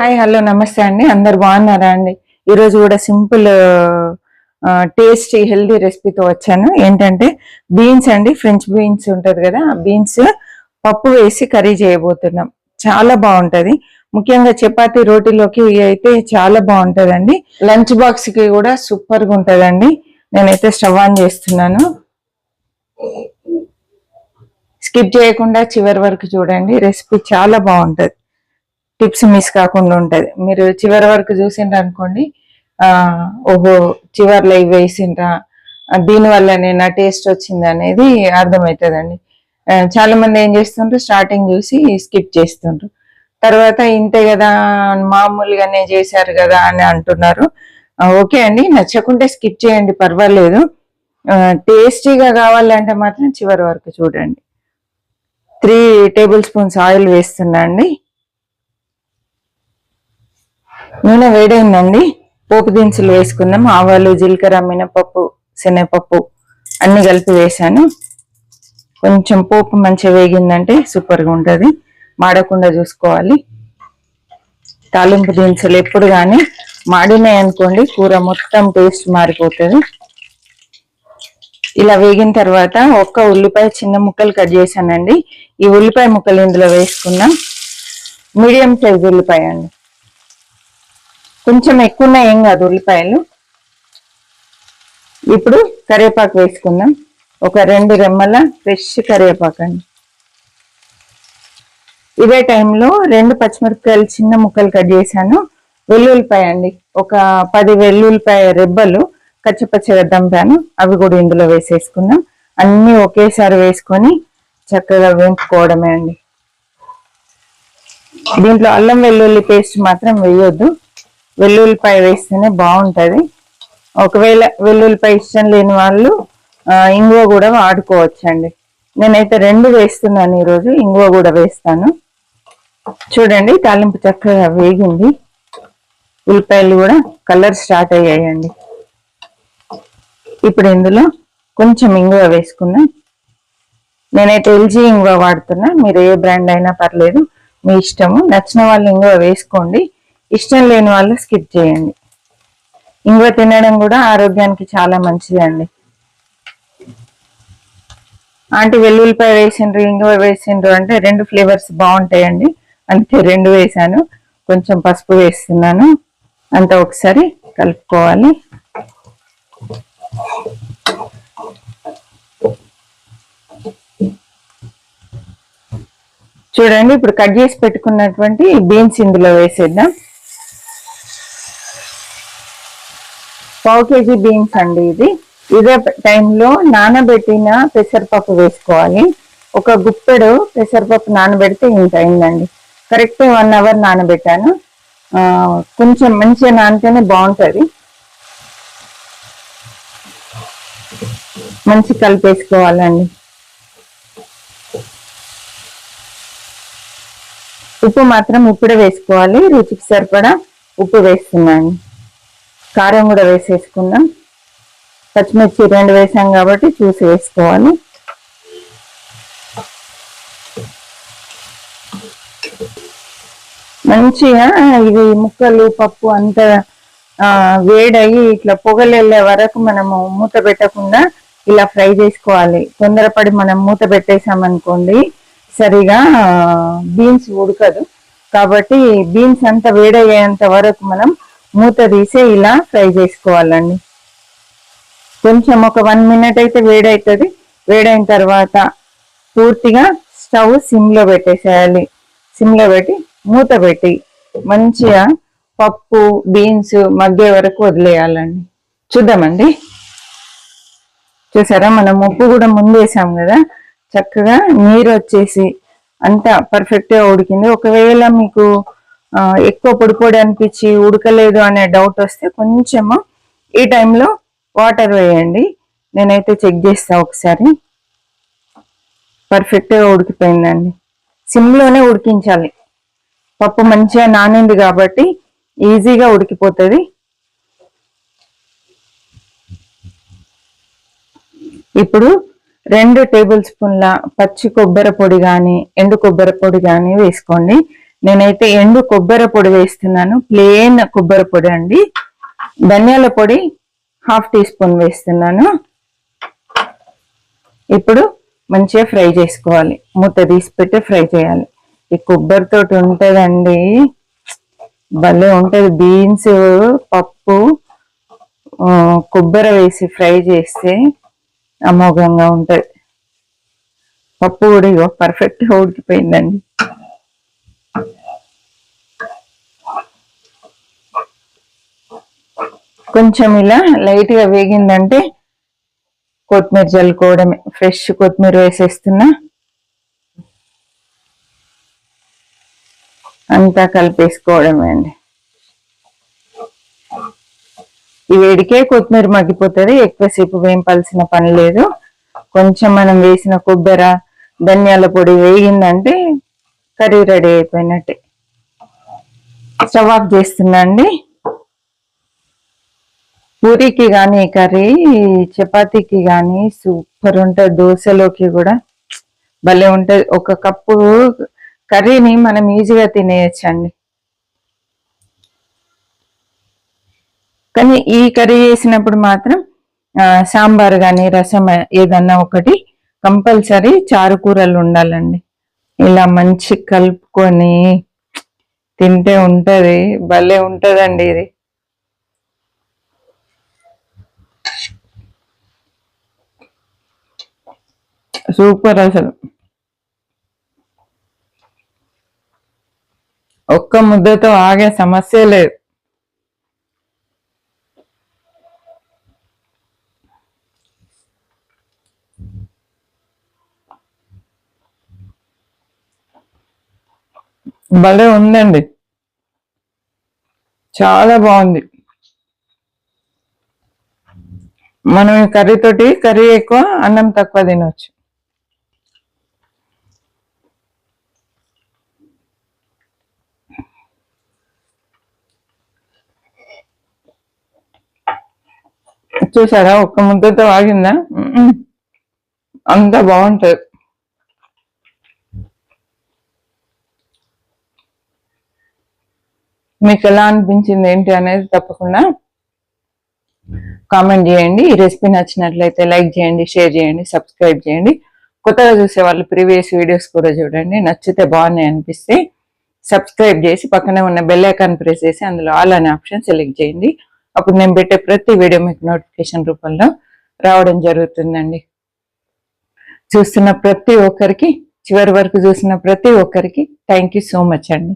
Hi hello నమస్తే అండి. అందరు బాగున్నారా అండి? ఈరోజు కూడా సింపుల్ టేస్టీ హెల్దీ రెసిపీతో వచ్చాను. ఏంటంటే బీన్స్ అండి ఫ్రెంచ్ బీన్స్ ఉంటుంది కదా ఆ బీన్స్ పప్పు వేసి కర్రీ చేయబోతున్నాం. చాలా బాగుంటుంది. ముఖ్యంగా చపాతీ రోటీలోకి అయితే చాలా బాగుంటుందండి. లంచ్ బాక్స్కి కూడా సూపర్గా ఉంటుందండి. నేనైతే స్టవ్ ఆన్ చేస్తున్నాను. స్కిప్ చేయకుండా చివరి వరకు చూడండి. రెసిపీ చాలా బాగుంటుంది. టిప్స్ మిస్ కాకుండా ఉంటది. మీరు చివరి వరకు చూసిండ్రు అనుకోండి ఆ ఓహో చివరిలో ఇవి వేసిండ్రా ఆ, దీనివల్లనే నా టేస్ట్ వచ్చింది అనేది అర్థమవుతుందండి. చాలా మంది ఏం చేస్తుండ్రు స్టార్టింగ్ చూసి స్కిప్ చేస్తుండ్రు. తర్వాత ఇంతే కదా మామూలుగానే చేశారు కదా అని అంటున్నారు. ఓకే అండి నచ్చకుంటే స్కిప్ చేయండి పర్వాలేదు. టేస్టీగా కావాలంటే మాత్రం చివరి వరకు చూడండి. త్రీ టేబుల్ స్పూన్స్ ఆయిల్ వేస్తున్నా అండి. నూనె వేడైందండి. పోపు దినుసులు వేసుకుందాం. ఆవాలు జీలకర్ర మినపప్పు శనగపప్పు అన్ని కలిపి వేసాను కొంచెం పోపు మంచిగా వేగిందంటే సూపర్గా ఉంటుంది. మాడకుండా చూసుకోవాలి. తాలింపు దినుసులు ఎప్పుడు కానీ మాడినాయి అనుకోండి కూర మొత్తం టేస్ట్ మారిపోతుంది. ఇలా వేగిన తర్వాత ఒక్క ఉల్లిపాయ చిన్న ముక్కలు కట్ చేశానండి. ఈ ఉల్లిపాయ ముక్కలు ఇందులో వేసుకున్నాం మీడియం సైజ్ ఉల్లిపాయ అండి. కొంచెం ఎక్కువ ఉన్నాయి ఏం కాదు ఉల్లిపాయలు. ఇప్పుడు కరివేపాకు వేసుకుందాం. ఒక రెండు రెమ్మల ఫ్రెష్ కరివేపాకు అండి. ఇదే టైంలో రెండు పచ్చిమిరపకాయలు చిన్న ముక్కలు కట్ చేశాను. వెల్లుల్లిపాయ అండి. ఒక పది వెల్లుల్లిపాయ రెబ్బలు కచ్చపచ్చగా దంపాను. అవి కూడా ఇందులో వేసేసుకుందాం. అన్నీ ఒకేసారి వేసుకొని చక్కగా వేయించుకోవడమే అండి. దీంట్లో అల్లం వెల్లుల్లి పేస్ట్ మాత్రం వేయొద్దు. వెల్లుల్లిపాయ వేస్తేనే బాగుంటుంది. ఒకవేళ వెల్లుల్లిపాయ ఇష్టం లేని వాళ్ళు ఇంగువ కూడా వాడుకోవచ్చండి. నేనైతే రెండు వేస్తున్నాను ఈరోజు ఇంగువ కూడా వేస్తాను. చూడండి తాలింపు చక్కగా వేగింది. ఉల్లిపాయలు కూడా కలర్ స్టార్ట్ అయ్యాయండి. ఇప్పుడు ఇందులో కొంచెం ఇంగువ వేసుకున్నా నేనైతే ఎల్జీ ఇంగువ వాడుతున్నా. మీరు ఏ బ్రాండ్ అయినా పర్లేదు మీ ఇష్టము. నచ్చిన వాళ్ళు ఇంగువ వేసుకోండి. ఇష్టం లేని వాళ్ళు స్కిప్ చేయండి. ఇంగువ తినడం కూడా ఆరోగ్యానికి చాలా మంచిది అండి ఆంటీ వెల్లుల్లిపాయ వేసిండ్రు ఇంగువ వేసిండ్రు అంటే రెండు ఫ్లేవర్స్ బాగుంటాయండి. అందుకే రెండు వేసాను. కొంచెం పసుపు వేస్తున్నాను. అంతా ఒకసారి కలుపుకోవాలి. చూడండి ఇప్పుడు కట్ చేసి పెట్టుకున్నటువంటి బీన్స్ ఇందులో వేసేద్దాం. పావు కేజీ బీన్స్ అండి ఇది. ఇదే టైంలో నానబెట్టిన పెసరపప్పు వేసుకోవాలి. ఒక గుప్పెడు పెసరపప్పు నానబెడితే ఇంత అయిందండి. కరెక్ట్ వన్ అవర్ నానబెట్టాను. కొంచెం మంచిగా నానితేనే బాగుంటుంది. మంచి కలిపేసుకోవాలండి. ఉప్పు మాత్రం ఇప్పుడే వేసుకోవాలి. రుచికి సరిపడా ఉప్పు వేస్తున్నాను. కారం కూడా వేసేసుకుందాం. పచ్చిమిర్చి రెండు వేసాం కాబట్టి చూసి వేసుకోవాలి. మంచిగా ఇది ముక్కలు పప్పు అంతా ఆ, వేడయి ఇట్లా పొగలు వెళ్ళే వరకు మనము మూత పెట్టకుండా ఇలా ఫ్రై చేసుకోవాలి. తొందరపడి మనం మూత పెట్టేసామనుకోండి సరిగా బీన్స్ ఉడకదు. కాబట్టి బీన్స్ అంతా వేడయ్యేంత వరకు మనం మూత తీసి ఇలా ఫ్రై చేసుకోవాలండి. కొంచెం ఒక వన్ మినిట్ అయితే వేడవుతుంది వేడైన తర్వాత పూర్తిగా స్టవ్ సిమ్లో పెట్టేసేయాలి. సిమ్లో పెట్టి మూత పెట్టి మంచిగా పప్పు బీన్స్ మగ్గే వరకు వదిలేయాలండి. చూద్దామండి. చూసారా? మనం ఉప్పు కూడా ముందేసాం కదా? చక్కగా నీరు వచ్చేసి అంతా పర్ఫెక్ట్గా ఉడికింది. ఒకవేళ మీకు ఎక్కువ పొడిపొడి అనిపించి ఉడకలేదు అనే డౌట్ వస్తే కొంచెము ఈ టైంలో వాటర్ వేయండి. నేనైతే చెక్ చేస్తా ఒకసారి. పర్ఫెక్ట్గా ఉడికిపోయిందండి. సిమ్లోనే ఉడికించాలి. పప్పు మంచిగా నానింది కాబట్టి ఈజీగా ఉడికిపోతుంది. ఇప్పుడు రెండు టేబుల్ స్పూన్ల పచ్చి కొబ్బరి పొడి కానీ ఎండు కొబ్బరి పొడి కానీ వేసుకోండి. నేనైతే ఎండు కొబ్బరి పొడి వేస్తున్నాను ప్లేన్ కొబ్బరి పొడి అండి. ధనియాల పొడి హాఫ్ టీ స్పూన్ వేస్తున్నాను. ఇప్పుడు మంచిగా ఫ్రై చేసుకోవాలి. మూత తీసి పెట్టి ఫ్రై చేయాలి. ఈ కొబ్బరితోటి ఉంటుందండి. భలే ఉంటుంది. బీన్స్ పప్పు కొబ్బరి వేసి ఫ్రై చేస్తే అమోఘంగా ఉంటుంది. పప్పు కూడా ఇగో పర్ఫెక్ట్గా ఉడికిపోయిందండి. కొంచెం ఇలా లైట్గా వేగిందంటే కొత్తిమీర చల్లుకోవడమే. ఫ్రెష్ కొత్తిమీర వేసేస్తున్నా. అంతా కలిపేసుకోవడమే అండి. ఈ వేడికే కొత్తిమీర మగ్గిపోతుంది. ఎక్కువసేపు వేయింపాల్సిన పని లేదు. కొంచెం మనం వేసిన కొబ్బరి ధనియాల పొడి వేగిందంటే కర్రీ రెడీ అయిపోయినట్టే. స్టవ్ ఆఫ్ చేస్తున్నా అండి. పూరికి కానీ కర్రీ చపాతీకి కానీ సూపర్ ఉంటుంది. దోశలోకి కూడా భలే ఉంటుంది. ఒక కప్పు కర్రీని మనం ఈజీగా తినేయచ్చండి. కానీ ఈ కర్రీ చేసినప్పుడు మాత్రం సాంబార్ కానీ రసం ఏదన్నా ఒకటి కంపల్సరీ చారు కూరలు ఉండాలండి. ఇలా మంచి కలుపుకొని తింటే ఉంటుంది. భలే ఉంటుందండి ఇది. సూపర్ అసలు. ఒక్క ముద్దతో ఆగే సమస్య లేదు. భలే ఉందండి. చాలా బాగుంది. మనం ఈ కర్రీ తోటి కర్రీ ఎక్కువ అన్నం తక్కువ తినవచ్చు చూసారా? ఒక్క ముద్దతో ఆగిందా? అంత బాగుంటది. మీకు ఎలా అనిపించింది ఏంటి అనేది తప్పకుండా కామెంట్ చేయండి. ఈ రెసిపీ నచ్చినట్లయితే లైక్ చేయండి షేర్ చేయండి సబ్స్క్రైబ్ చేయండి. కొత్తగా చూసే వాళ్ళు ప్రీవియస్ వీడియోస్ కూడా చూడండి. నచ్చితే బాగున్నాయి అనిపిస్తే సబ్స్క్రైబ్ చేసి పక్కనే ఉన్న బెల్ ఐకాన్ ప్రెస్ చేసి అందులో ఆల్ అనే ఆప్షన్ సెలెక్ట్ చేయండి. అప్పుడు నేను పెట్టే ప్రతి వీడియో మీకు నోటిఫికేషన్ రూపంలో రావడం జరుగుతుందండి. చూస్తున్న ప్రతి ఒక్కరికి చివరి వరకు చూసిన ప్రతి ఒక్కరికి థ్యాంక్ యూ సో మచ్ అండి.